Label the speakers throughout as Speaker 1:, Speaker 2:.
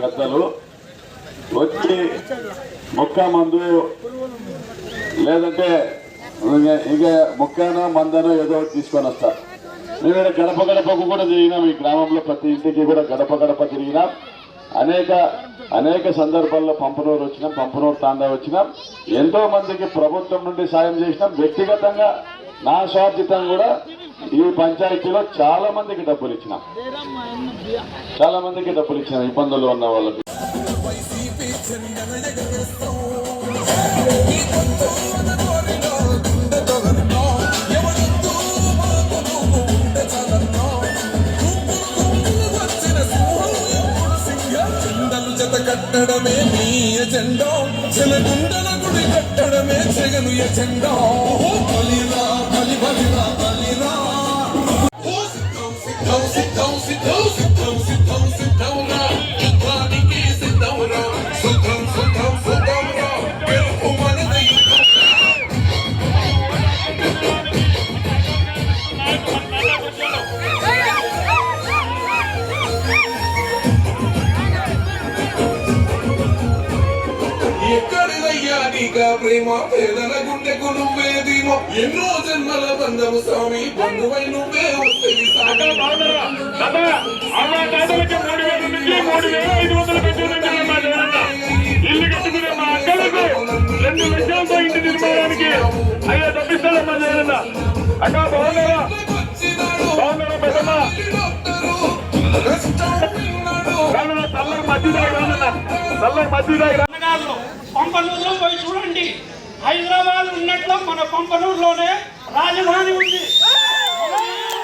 Speaker 1: కథలు వచ్చి మొక్క మందు లేదంటే ఇక ఇంక మొక్కనో మందనో ఏదో తీసుకొని వస్తారు మేము ఇక్కడ గడప గడపకు కూడా తిరిగినాం. ఈ గ్రామంలో ప్రతి ఇంటికి కూడా గడప గడప తిరిగినాం. అనేక అనేక సందర్భాల్లో పంపనూరు వచ్చినాం పంపనూరు తాండా వచ్చినాం. ఎంతో మందికి ప్రభుత్వం నుండి సాయం చేసినాం. వ్యక్తిగతంగా నా స్వార్థితం కూడా ఈ పంచాయతీలో చాలా మందికి డబ్బులు ఇచ్చిన. చాలా మందికి డబ్బులు ఇచ్చిన ఇబ్బందులు ఉన్న వాళ్ళకి.
Speaker 2: జత కట్టడమే నీ ఎజెండా చెలగుండల గుడి కట్టడమే జగను ఎజెండో బలిరా బలి బలిరా నీకా ప్రేమ పేదల గుండెకు నువ్వే ధీమో ఎన్నో జన్మల బంధము స్వామి బంధువై నువ్వే
Speaker 3: ఇల్లు కట్టుకునే మా అక్కలకు రెండు లక్షలతో ఇంటి నిర్మాణానికి అయ్యా తప్పిస్తాడు మా జగనన్న అక్క బాగున్నారా బాగున్నారా పెద్దమ్మ? రానున్న చల్లకి మధ్య చల్లకి మధ్య
Speaker 4: పంపనూరులో పోయి చూడండి. హైదరాబాద్ ఉన్నట్లు మన పంపనూరులోనే రాజధాని ఉంది.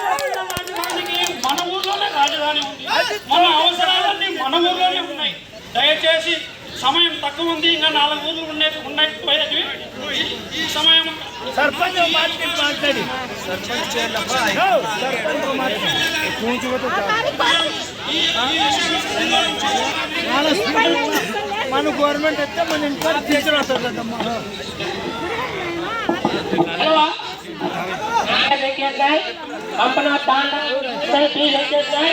Speaker 4: రాజధానికి మన ఊర్లోనే రాజధాని ఉంది. మన అవసరాలన్నీ మన ఊర్లోనే ఉన్నాయి. దయచేసి సమయం తక్కువ ఉంది. ఇంకా నాలుగు ఊర్లు ఉండేది ఉన్నాయి పోయేది ఈ- సమయం సర్పంచ్ మాట్లాడి.
Speaker 5: మన గవర్నమెంట్ అయితే మన ఇంట్లో టీచర్ వస్తుంది
Speaker 6: लेके जाए अपना तांडा सेल्फी लेके जाए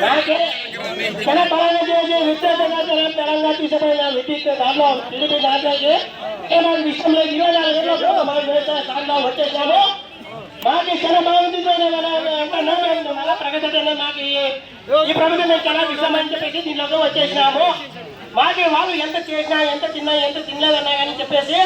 Speaker 6: రాకే తన పరంగా చేసి విద్యార్థులుగా తన తెలంగాణ తీసుకుపోయిన విద్యుత్ దాంట్లో టీడీపీ దాంట్లోకి ఏ మన విషయంలో ఇరవై నాలుగు గంటలకు మనం వ్యవసాయ దాంట్లో వచ్చేసాము మాకు చాలా బాగుంది అంటున్నాం ప్రగతి మాకు ఈ- ఈ ప్రభుత్వం చాలా విషయం అని చెప్పేసి దీంట్లోకి వచ్చేసినాము మాకే వాళ్ళు ఎంత చేసినా ఎంత తిన్నా ఎంత తినలేదన్నా కానీ చెప్పేసి